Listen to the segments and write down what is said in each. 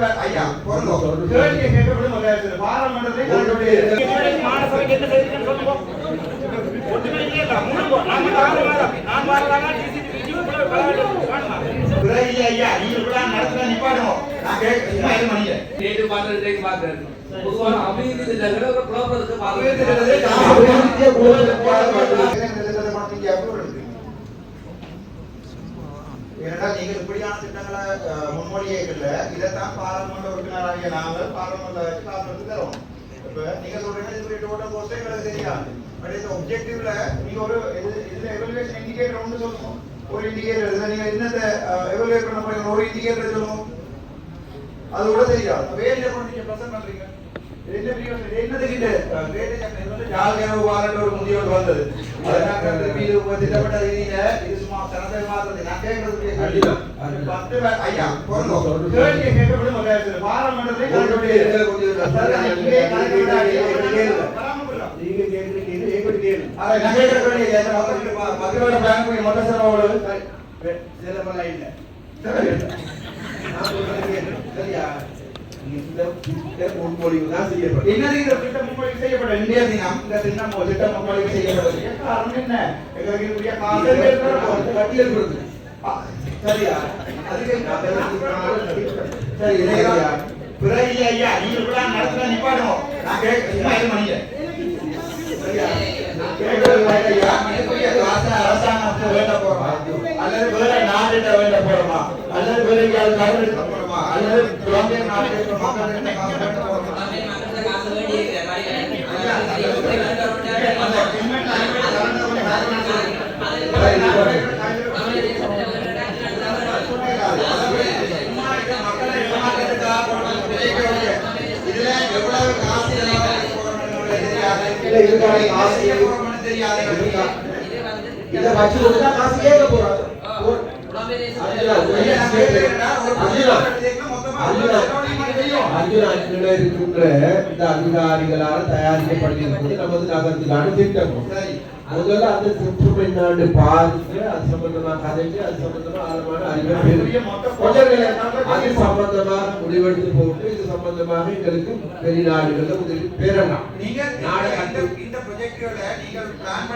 பேர் ஐயா பொருந்தோ கேள்வியை கேட்க விடுமுறை பாராளுமன்றத்தை கலந்துடைய மாநசபைக்கு என்ன செய்திருக்கேன்னு சொல்லுங்க. ஒண்ணுமே இல்லையா? மூணு போ- நான் மட்டும் ஆறு வாரம். நான் வாரலாமா? DCTV க்கு கூட பரவாயில்லை. வேணுமா? பிறகு ஐயா நீங்க கூட நடத்த நிப்பாடுங்க நான் கேட்க சும்மா இது பண்ணீங்க நேற்று பார்த்தது இன்றைக்கு பார்த்தேன் பொதுவான அபிவிருத்தி திட்டங்களை ஒரு குழப்பத்துக்கு அபிவிருத்தி ஏனென்றால் நீங்கள் இப்படியான திட்டங்களை முன்மொழியல இதைத்தான் பாராளுமன்ற உறுப்பினராகிய நாங்கள் பாராளுமன்ற வச்சு காசு தரோம் இப்ப நீங்க சொல்றீங்க இது டோட்டல் கோஸ்ட் எங்களுக்கு தெரியாது பட் இந்த ஒப்ஜெக்டிவ்ல நீங்க ஒரு இது இதுல இண்டிகேட்டர் ஒன்று சொல்லுங்க ஒரு இண்டிகேட்டர் என்னத்தை பண்ண போறீங்க ஒரு இண்டிகேட்டர் அது கூட தெரியாது. கொண்டு ப்ரெசென்ட் என்னதுக்கு ஒரு வந்தது. அதனால ரீதியில இது சிறந்த மாறுறது நான் கேட்கறது. பத்து பேர் ஐயா பாராளுமன்றத்தை. நீங்க இது கேளு அதை நான் என்ன மக்களோட பேங்க் மொத்த இல்ல. சரியா இந்த தான் செய்யப்படும் இந்த திட்டம் முன்மொழிவு செய்யப்பட்ட இந்திய தினம் திட்டம் ஒரு திட்டம் காரணம் என்ன எங்களுக்கு இருக்கக்கூடிய கட்டியல் சரியா அதுக்கு சரி பிறகு ஐயா நீங்க கூட நான் கேட்க வேண்ட போறோமா அல்லது வேற நாடுகிட்ட வேண்ட போறோமா அல்லது வேற எங்கேயாவது போறோமா அல்லது மக்கள் போறோமா இல்ல, இதுக்கான காசு தெரியாது இத வச்சு கொடுத்தா காசு கேட்க போறாங்க அர்ஜுனா இருக்கின்ற இந்த அதிகாரிகளால் தயாரிக்கப்படுகிறது நமது நகரத்துக்கான திட்டம் முதல்ல அந்த திட்டம் என்னான்னு பாருங்க அது சம்பந்தமா கதைக்கு அது சம்பந்தமா ஆழமான அறிவை பெறுங்க. கொஞ்சம் நேரம் அது சம்பந்தமா முடிவெடுத்து போட்டு இது சம்பந்தமாக எங்களுக்கு வெளிநாடுகள்ல உதவி பெறலாம். நீங்க இந்த பிளான்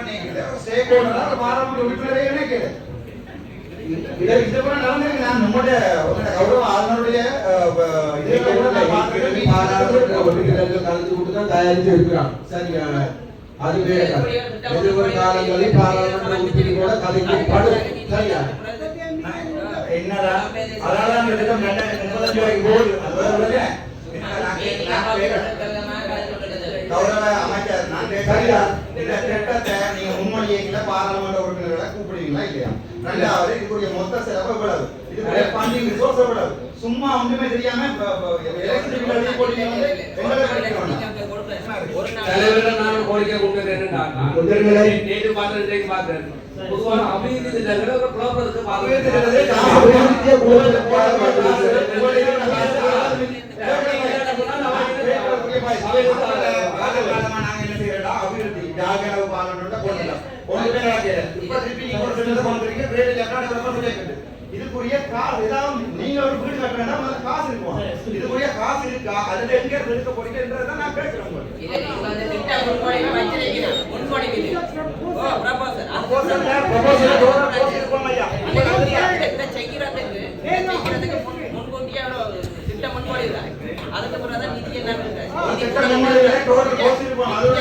ஒரு ஸ்டேக் ஹோல்டரா பாராளுமன்ற உறுப்பினரே நினைக்கிறேன் இதை இது கூட நடந்திருக்கு நான் நம்முடைய கௌரவ ஆளுநருடைய கலந்து கொண்டு தான் தயாரித்து இருக்கிறாங்க. சரியா அது வேற. கதை. எதிர்வரும் காலங்களில் பாராளுமன்ற உறுப்பினரோட கதைக்கப்படும் சரியா? என்னடா? அதனால அந்த திட்டம் ரெண்டாயிரத்தி முப்பத்தஞ்சு வரைக்கும் போகுது. அது வேற ஒண்ணுங்க. என்ன நான் கேட்க- நான் கேட்கிறேன். கௌரவ அமைச்சர் நான் கேட்கிறேன். இந்த திட்டத்தை நீங்க முன்மொழியீங்களா பாராளுமன்ற உறுப்பினர்களை கூப்பிடுவீங்களா இல்லையா? ரெண்டாவது இதுக்குரிய மொத்த செலவு எவ்வளவு? இதுக்குரிய ஃபண்டிங் ரிசோர்ஸ் எவ்வளவு? சும்மா ஒண்ணுமே தெரியாம எலக்ட்ரிக் எழுதி போட்டீங்க எங்களை படிக்கணும் தலைவர்கள் நான் கோரிக்கை கொண்டு என்னன்னா நேற்று இன்றைக்கு பொதுவான அபிவிருத்தி திட்டங்களை ஒரு குழப்பத்துக்கு அபிவிருத்தி பாதுகாப்பு அபிவிருத்தியை குழப்பத்துக்கு இதுக்குரிய காசு ஏதாவது நீங்க ஒரு வீடு கட்டுறா முதல்ல காசு இருக்கும் இதுக்குரிய காசு இருக்கா அதுல எங்க இருந்து எடுக்க போறீங்கன்றதை நான் கேட்கிறேன் உங்களுக்கு அதுக்கு பிறகு நிதி என்ன திட்டம் முன்மொழிவுல total cost இருக்கும். அதோட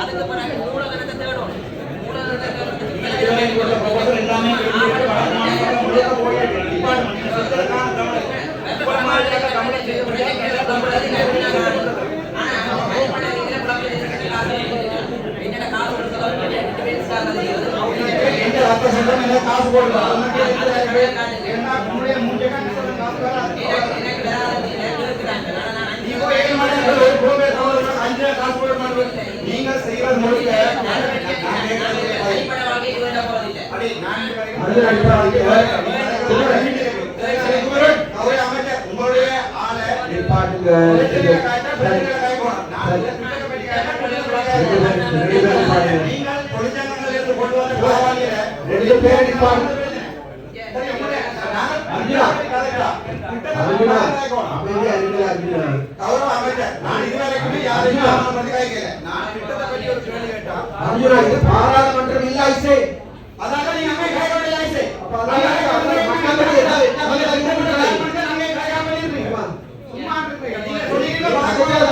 அதுக்கு பிறகு மூலதனத்தை தேடும். எல்லாமே கேட்டு வருமானம் முழுக்க போயிட்டு இருக்கு. department நீங்க சொல்றதுக்கான கவனம். இப்ப மாதிரி கவனம் செய்யப்படுது. எந்த ரத்த சட்டம் இல்லை, காசு கேட்டு என்ன காசு ஏழு மணி ஒரு அஞ்சு காசு போட மாட்டேன். நீங்கள் செய்வது முழுக்க அது அடிப்படையில் அவரே அமைச்சர், உங்களுடைய ஆளை நிப்பாட்டுங்க பிரச்சனைகளை காய்ச்சா பிரச்சனைகளை காய்க்கணும். நான் இந்த திட்டத்தை பற்றி கேட்டா பிரச்சனைகளை காய்க்கணும். நீங்கள் தொழிற்சங்கங்களிலிருந்து கொண்டு வந்த பரவாயில்லை. ரெண்டு பேர் நிப்பாட்டு சரி, உங்களுடைய நாங்கள் அர்ஜுனா. கதைக்கிறா. கிட்டத்தட்ட அர்ஜுனா, கேட்கணும். அமைதியா இருக்கிற அர்ஜுனா. கௌரவ அமைச்சர், நான் இதுவரைக்குமே யாரையும் அவனை பத்தி கேட்கல. நான் திட்டத்தை பத்தி ஒரு கேள்வி கேட்டா, அர்ஜுனா, இது பாராளுமன்றம் இல்ல ஐசே. அதாக நீங்க அங்கே கேட்க வேண்டிய ஆயிடுச்சு. அப்ப அதான் மக்களுக்கு என்ன- என்ன பதில் அளிக்க முடியாது? அங்கே கேட்காம இருக்கீங்க. சும்மா இருக்கீங்க. நீங்க அது சொல்லிட்டீங்க,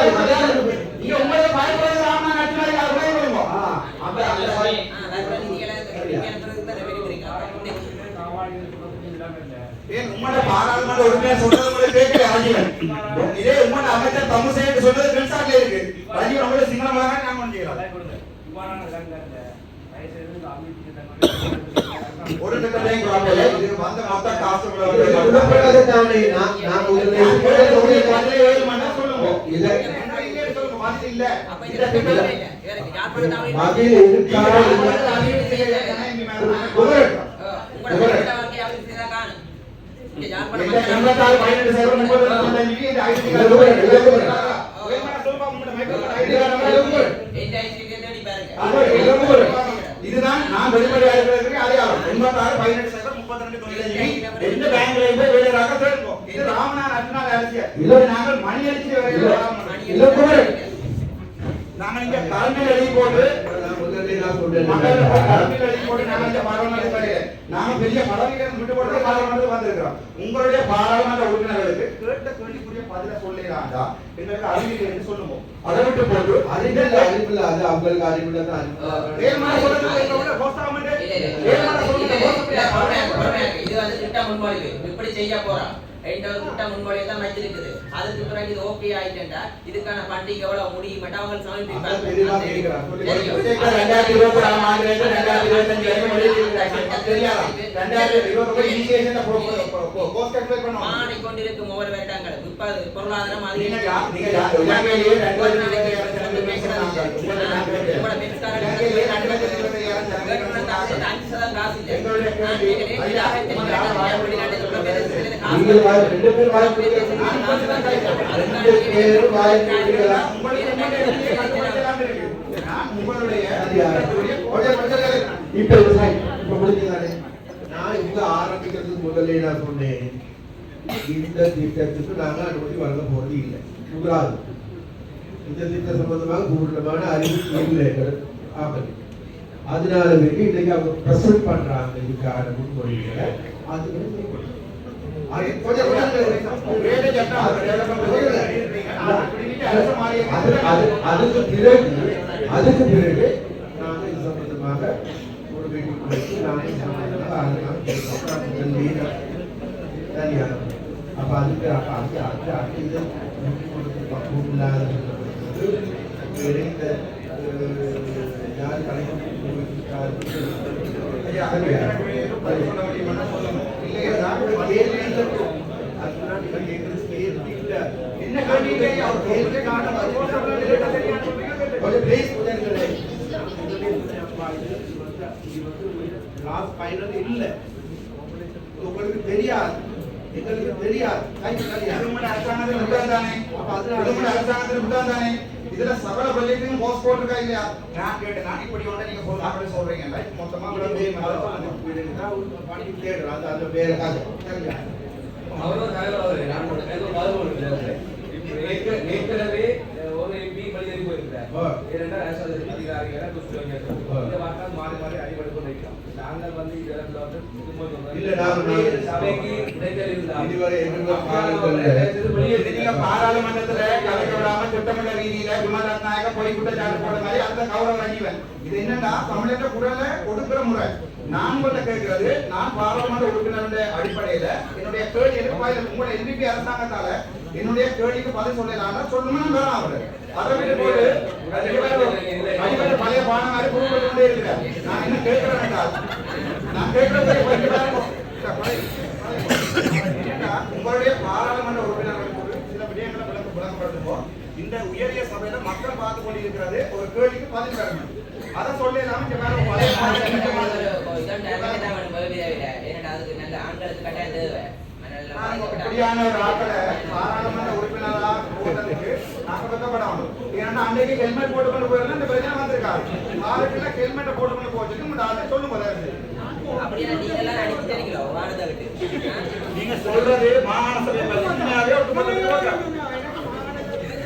அது அது அது. நீங்க உங்களை பயப்படுறது ராமநாத நட்சத்திரம் அது உதவி பண்ணுங்க. ஆ, அப்ப அந்த ஆ, அதான் நிதிகளை விஞ்ஞானத்துக்கு தான் ரெவென்யூ கிடைக்கும். ஏன் உம்மட பாராளுமன்ற உறுப்பினர் சொல்றது கூட கேட்கல ராஜீவன் இதே உம்மட அமைச்சர் தமுசேன் சொல்றது பெருசாக இருக்கு ராஜீவன் உங்களை சிங்களமாக நான் பண்ணிக்கிறோம் ஒரு திட்டத்தையும் குழப்பல இது வந்த மொத்த வந்து உடன்படாத தானே. நான் நான் சொல்றேன். ஏழு மணி சொல்லுங்க. இல்ல. பதில் இல்ல. அப்ப இந்த இதுதான் நான் வெளிப்படையா இருக்கிறதுக்கு அடையாளம். எண்பத்தாறு பதினெட்டு சதம் முப்பத்தி ரெண்டு தொழிலதிபதி எந்த பேங்க்ல இருந்து வேலையாக தேடுவோம் இது ராமநாத் அர்ஜுனா அரசியல் இல்ல. இது நாங்கள் மணி அடிச்சு வரையில். நாங்கள் இங்க கல்வி எழுதி போட்டு சொல்றேன். பெரிய பதவிகள் விட்டு போட்டு பாராளுமன்றத்துக்கு வந்திருக்கிறோம். உங்களுடைய பாராளுமன்ற உறுப்பினர்களுக்கு கேட்ட கேள்விக்குரிய பதில சொல்லலாண்டா எங்களுக்கு அறிவியல் என்று சொல்லுவோம். அதை விட்டு போட்டு அறிவில்ல, அறிவில்ல, அது அவங்களுக்கு அறிவில்ல தான். இது வந்து திட்ட முன்மொழிவு. இப்படி செய்ய போறோம். என்கிட்ட ஒரு திட்ட முன்மொழிவு தான் வச்சிருக்குது. அதுக்கு பிறகு இது ஓகே ஆயிட்டா இதுக்கான பண்டிகை எவ்வளவு முடியும் அவங்க சமர்ப்பிப்பாங்க. மாறிக்கொண்டிருக்கும் ஒவ்வொரு வருடங்களும். இப்ப அது பொருளாதாரம் நீங்க நீங்கள் ரெண்டு பேர் வாய் ரெண்டு பேரும் வாய் இப்ப இப்ப முடிஞ்சுதானே? நான் இங்க ஆரம்பிக்கிறதுக்கு முதல்ல நான் சொன்னேன். இந்த திட்டத்துக்கு நாங்க அனுமதி வழங்க போறது இல்லை. இந்த திட்டம் சம்பந்தமாக பூர்ணமான அறிவு ஆகுது அதனால இன்னைக்கு அவங்க பிரசன்ட் பண்றாங்க. இதுக்கான முன்மொழிகளை அது அதுக்கு பிறகு அதுக்கு பிறகு நாங்க இது சம்பந்தமாக ஒரு மீட்டிங் வச்சு நாங்க சம்பந்தமாக ஆலோசனை அப்ப அதுக்கு அப்ப அதுக்கு அதுக்கு அடுத்து இது பக்குவம் இல்லாத யார் கலைஞர் இல்லையா, தானே? அப்ப அதனால- திருமண அரசாங்கத்தில் விட்டான் தானே? இதுல சகல பட்ஜெட்டையும் போஸ்ட் போட்டிருக்கா இல்லையா நான் கேட்டேன் நான் இப்படி ஒன்றை நீங்க சொல்ல அப்படி மொத்தமா அது வேற சரியா தலைவர் அவரு. நான் ஒரு பாதுகாப்பு ஏற்கனவே ஒரு எம்பி வெளியேறி போயிருக்கிறார். இரண்டு அரசு அதிகாரிகளை மாறி மாறி இருக்கிறோம். நாங்கள் வந்து இந்த பாராளுமன்றத்துல கலைக்க விடாம திட்டமிட்ட ரீதியில விமலரத் நாயக பொய் குற்றச்சாட்டு போட மாதிரி அந்த கௌரவ ரஜீவன் இது என்னன்னா தமிழக குரலை கொடுக்கிற முறை. நான் உங்கள்ட்ட கேட்கிறது நான் பாராளுமன்ற உறுப்பினருடைய அடிப்படையில என்னுடைய கேள்வி எதிர்பார்த்து உங்களுடைய எல்பிபி அரசாங்கத்தால என்னுடைய கேள்விக்கு பதில் சொல்லலாம் சொல்லணும்னு வேணாம் அவரு. அதை விட்டு போட்டு அடிப்படை பழைய பானம் மாதிரி கொண்டே நான் என்ன கேட்கிறேன் நான் கேட்கிறது உங்களுடைய பாராளுமன்ற உறுப்பினர்கள் போது சில விடயங்களை விளக்க இந்த உயரிய சபையில மக்கள் பார்த்து கொண்டிருக்கிறது ஒரு கேள்விக்கு பதில் தரணும் அதை இங்க பழைய ஒரு ஆட்களை பாராளுமன்ற உறுப்பினரா போட்டதுக்கு நாங்க வெக்கப்படணும் ஏன்னா அன்னைக்கு ஹெல்மெட் போட்டுக்கொண்டு போயிருந்தா இந்த பிரச்சனை வந்திருக்காரு ஆளுக்குள்ள ஹெல்மெட்டை போட்டுக்கொண்டு போச்சுக்கு இந்த ஆளை சொல்லுங்க அப்படின்னா நீங்க எல்லாம் சொல்றது மாகாண சபை உண்மையாவே.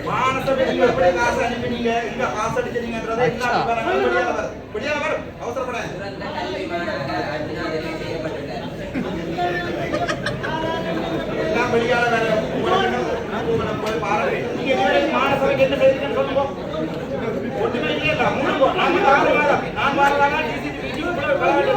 மாகாண சபைக்கு எப்படி காசு அனுப்பினீங்க எங்க காசு அடிச்சீங்கன்றதை வெளியால வரும் எல்லாம் போய் பாருங்க நீங்க இதுவரைக்கும் மாகாண சபைக்கு என்ன சொல்லுங்க ஒட்டுமே மூணு நான் வரலாமா டிசிபி வீடியோ